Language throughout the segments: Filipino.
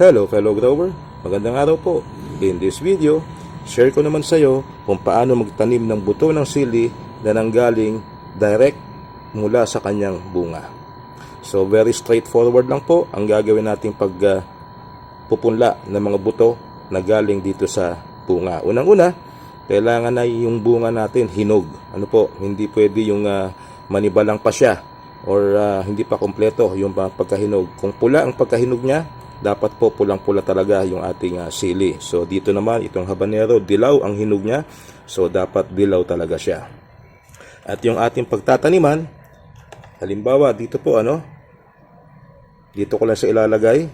Hello fellow grower, magandang araw po. In this video, share ko naman sa iyo kung paano magtanim ng buto ng sili na nanggaling direct mula sa kanyang bunga. So very straightforward lang po ang gagawin nating pag ah, pupunla ng mga buto na galing dito sa bunga. Unang-una, kailangan na yung bunga natin hinog. Ano po, hindi pwede yung ah, manibalang pa siya or ah, hindi pa kompleto yung ah, pagkahinog. Kung pula ang pagkahinog niya, dapat po pulang-pula talaga yung ating ah, sili. So dito naman, itong habanero, dilaw ang hinog niya. So dapat dilaw talaga siya. At yung ating pagtataniman, halimbawa dito po ano, dito ko lang sa ilalagay,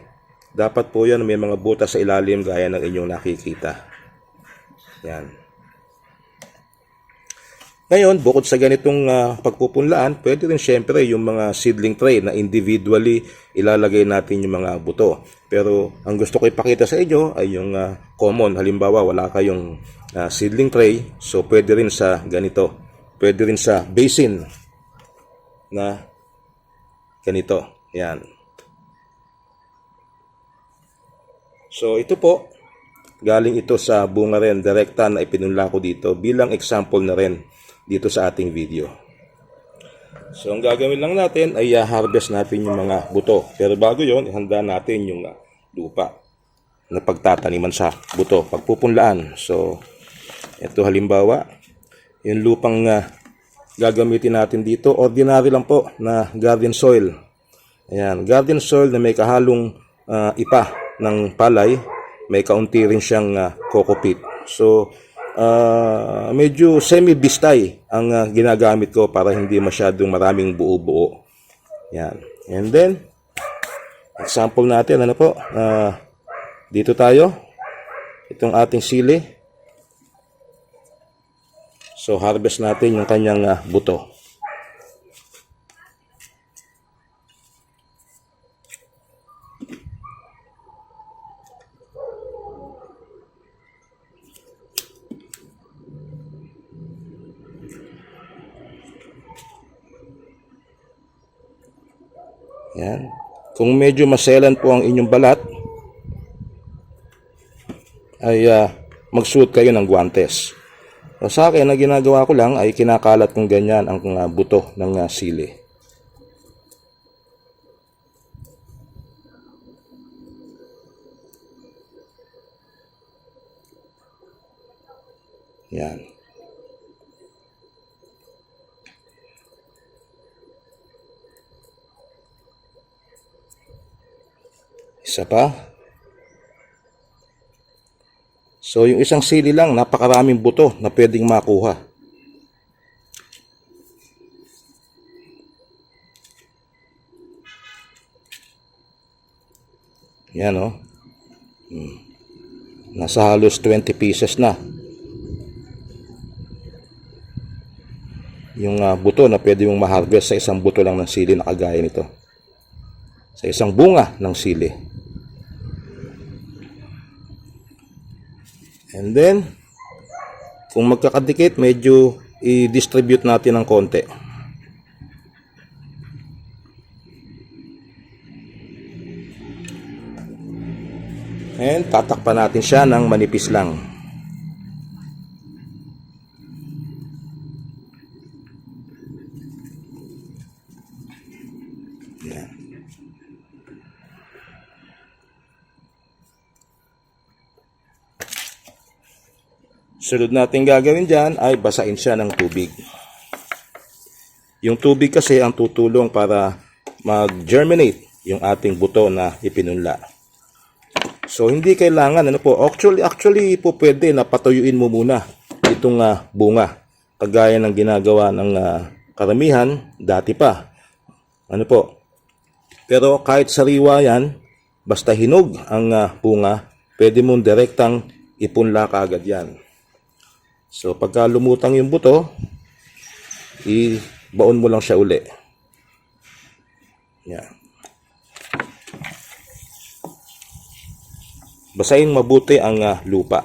dapat po yan may mga butas sa ilalim gaya ng inyong nakikita. Yan. Ngayon, bukod sa ganitong ah, pagpupunlaan, pwede rin syempre yung mga seedling tray na individually ilalagay natin yung mga buto. Pero ang gusto ko ipakita sa inyo ay yung ah, common. Halimbawa, wala kayong ah, seedling tray, so pwede rin sa ganito. Pwede rin sa basin na ganito. Yan. So ito po, galing ito sa bunga rin, direkta na ipinunla ko dito bilang example na rin dito sa ating video. So ang gagawin lang natin ay ah, harvest natin yung mga buto. Pero bago yon, ihanda natin yung ah, lupa na pagtataniman sa buto, pagpupunlaan. So ito halimbawa, yung lupang ah, gagamitin natin dito, ordinary lang po na garden soil. Ayan, garden soil na may kahalong ah, ipa ng palay, may kaunti rin siyang ah, coco peat. So, ah, medyo semi-bistay ang ah, ginagamit ko para hindi masyadong maraming buo-buo. Yan. And then, example natin, ano po, ah, dito tayo, itong ating sili. So, harvest natin yung kanyang ah, buto. Yan. Kung medyo maselan po ang inyong balat, ay ah, magsuot kayo ng guantes. O sa akin, na ginagawa ko lang ay kinakalat kong ganyan ang ah, buto ng ah, sili. Yan. Isa pa. So yung isang sili lang, napakaraming buto na pwedeng makuha. Yan o. Hmm. Nasa halos 20 pieces na. Yung ah, buto na pwede mong ma-harvest sa isang buto lang ng sili na kagaya nito. Sa isang bunga ng sili. And then, kung magkakadikit, medyo i-distribute natin ng konti. And tatakpan natin siya ng manipis lang. Sunod natin gagawin dyan ay basain siya ng tubig. Yung tubig kasi ang tutulong para mag-germinate yung ating buto na ipinunla. So hindi kailangan ano po, actually actually po pwede na patuyuin mo muna itong ah, bunga kagaya ng ginagawa ng ah, karamihan dati pa. Ano po? Pero kahit sariwa yan, basta hinog ang ah, bunga, pwede mong direktang ipunla kaagad yan. So pagka lumutang yung buto, ibaon mo lang siya uli. Yan. Basahin mabuti ang ah, lupa.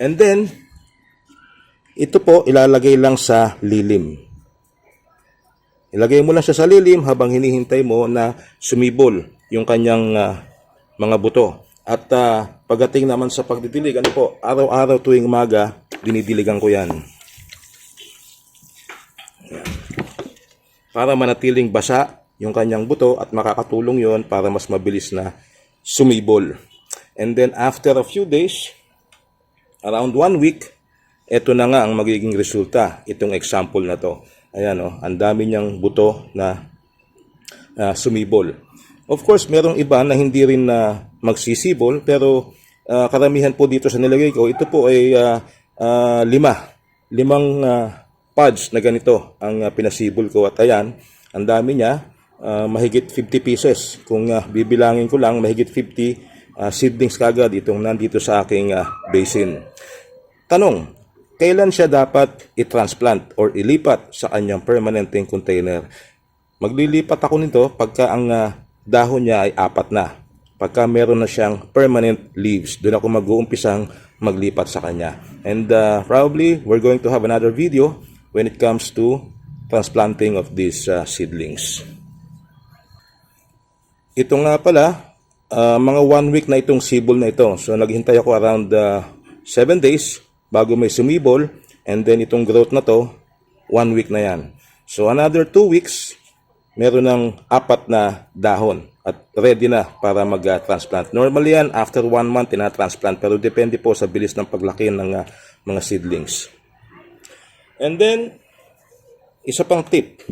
And then, ito po ilalagay lang sa lilim. Ilagay mo lang siya sa lilim habang hinihintay mo na sumibol yung kanyang ah, mga buto. At ah, pagdating naman sa pagdidilig, ano po, araw-araw tuwing umaga, dinidiligan ko yan. Para manatiling basa yung kanyang buto at makakatulong yon para mas mabilis na sumibol. And then after a few days, around one week, ito na nga ang magiging resulta, itong example na to. Ayan o, ang dami niyang buto na ah, sumibol. Of course, merong iba na hindi rin na magsisibol, pero ah, karamihan po dito sa nilagay ko, ito po ay ah, ah, lima. Limang ah, pods na ganito ang ah, pinasibol ko. At ayan, ang dami niya, ah, mahigit 50 pieces. Kung ah, bibilangin ko lang, mahigit 50 ah, seedlings kagad itong nandito sa aking ah, basin. Tanong, kailan siya dapat i-transplant or ilipat sa kanyang permanenteng container? Maglilipat ako nito pagka ang ah, dahon niya ay apat na. Pagka meron na siyang permanent leaves, doon ako mag-uumpisang maglipat sa kanya. And ah, probably, we're going to have another video when it comes to transplanting of these ah, seedlings. Ito nga pala, ah, mga one week na itong sibol na ito. So naghintay ako around 7 days bago may sumibol and then itong growth na to, one week na yan. So another 2 weeks, meron ng apat na dahon at ready na para mag-transplant. Normally yan, after 1 month, tina-transplant pero depende po sa bilis ng paglaki ng ah, mga seedlings. And then, isa pang tip.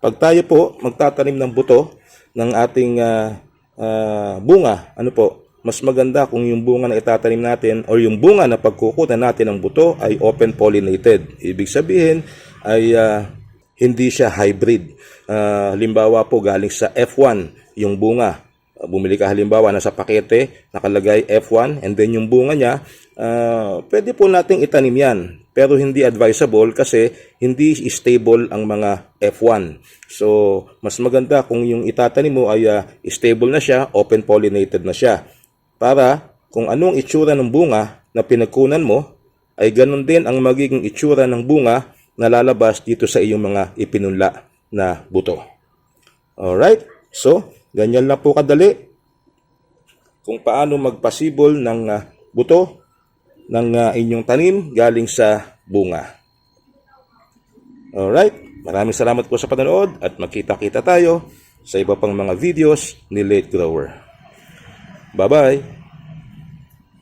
Pag tayo po magtatanim ng buto ng ating ah, ah, bunga, ano po, mas maganda kung yung bunga na itatanim natin or yung bunga na pagkukutan natin ng buto ay open pollinated. Ibig sabihin ay ah, hindi siya hybrid. Ah, halimbawa po galing sa F1 yung bunga. Uh, bumili ka halimbawa nasa pakete nakalagay F1 and then yung bunga niya ah, pwede po nating itanim yan pero hindi advisable kasi hindi stable ang mga F1 so mas maganda kung yung itatanim mo ay ah, stable na siya open pollinated na siya para kung anong itsura ng bunga na pinagkunan mo ay ganun din ang magiging itsura ng bunga na lalabas dito sa iyong mga ipinunla na buto. Alright? So, ganyan lang po kadali kung paano magpasibol ng ah, buto ng ah, inyong tanim galing sa bunga. Alright? Maraming salamat po sa panonood at magkita-kita tayo sa iba pang mga videos ni Late Grower. Bye-bye!